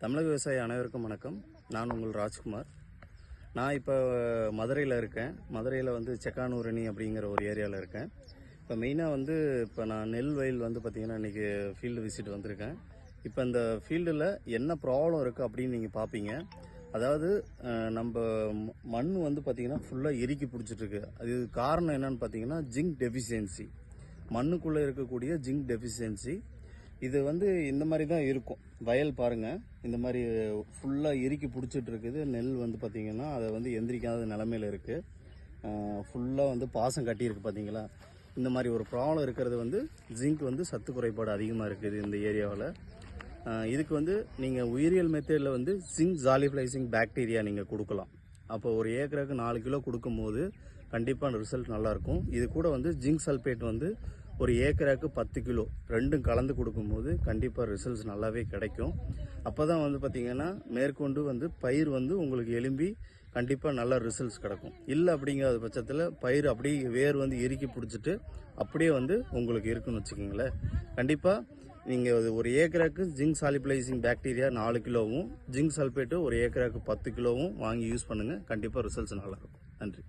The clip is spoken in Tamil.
தமிழக விவசாயி அனைவருக்கும் வணக்கம். நான் உங்கள் ராஜ்குமார். நான் இப்போ மதுரையில் இருக்கேன். மதுரையில் வந்து செக்கானூரணி அப்படிங்கிற ஒரு ஏரியாவில் இருக்கேன். இப்போ மெயினாக வந்து இப்போ நான் நெல் வயல் வந்து பார்த்திங்கன்னா இன்றைக்கி ஃபீல்டு விசிட் வந்திருக்கேன். இப்போ இந்த ஃபீல்டில் என்ன ப்ராப்ளம் இருக்குது அப்படின்னு நீங்கள் பார்ப்பீங்க அதாவது நம்ம ம- மண் வந்து பார்த்திங்கன்னா ஃபுல்லாக இறுக்கி பிடிச்சிட்ருக்கு அது காரணம் என்னன்னு பார்த்தீங்கன்னா ஜிங்க் டெஃபிஷியன்சி மண்ணுக்குள்ளே இருக்கக்கூடிய ஜிங்க் டெஃபிஷியன்சி இது வந்து இந்த மாதிரி தான் இருக்கும். வயல் பாருங்க. இந்த மாதிரி ஃபுல்லாக இறுக்கி பிடிச்சிட்டு இருக்குது நெல் வந்து பார்த்திங்கன்னா அதை வந்து எந்திரிக்காத நிலமையில இருக்குது ஃபுல்லாக வந்து பாசம் கட்டியிருக்கு பார்த்தீங்களா இந்த மாதிரி ஒரு ப்ராப்ளம் இருக்கிறது வந்து ஜிங்க் வந்து சத்து குறைபாடு அதிகமாக இருக்குது இந்த ஏரியாவில். இதுக்கு வந்து நீங்கள் உயிரியல் மெத்தேடில் வந்து ஜிங்க் ஜாலிஃப்ளைசிங் பாக்டீரியா நீங்கள் கொடுக்கலாம். அப்போ ஒரு ஏக்கருக்கு நாலு கிலோ கொடுக்கும்போது கண்டிப்பாக ரிசல்ட் நல்லாயிருக்கும் இது கூட வந்து ஜிங்க் சல்பேட் வந்து ஒரு ஏக்கராக்கு பத்து கிலோ. ரெண்டும் கலந்து கொடுக்கும்போது கண்டிப்பாக ரிசல்ட்ஸ் நல்லாவே கிடைக்கும். அப்போ தான் வந்து பார்த்திங்கன்னா மேற்கொண்டு வந்து பயிர் வந்து உங்களுக்கு எலும்பி கண்டிப்பாக நல்ல ரிசல்ட்ஸ் கிடைக்கும். இல்லை அப்படிங்கிற பட்சத்தில் பயிர் அப்படியே வேர் வந்து இறுக்கி பிடிச்சிட்டு அப்படியே வந்து உங்களுக்கு இருக்குன்னு வச்சுக்கோங்களேன். கண்டிப்பாக நீங்கள் ஒரு ஏக்கருக்கு ஜிங்க் சாலிபிளைசிங் பாக்டீரியா நாலு கிலோவும் ஜிங்க் சல்பேட்டு ஒரு ஏக்கராக்கு பத்து கிலோவும் வாங்கி யூஸ் பண்ணுங்கள் கண்டிப்பாக ரிசல்ட்ஸ் நல்லாயிருக்கும். நன்றி.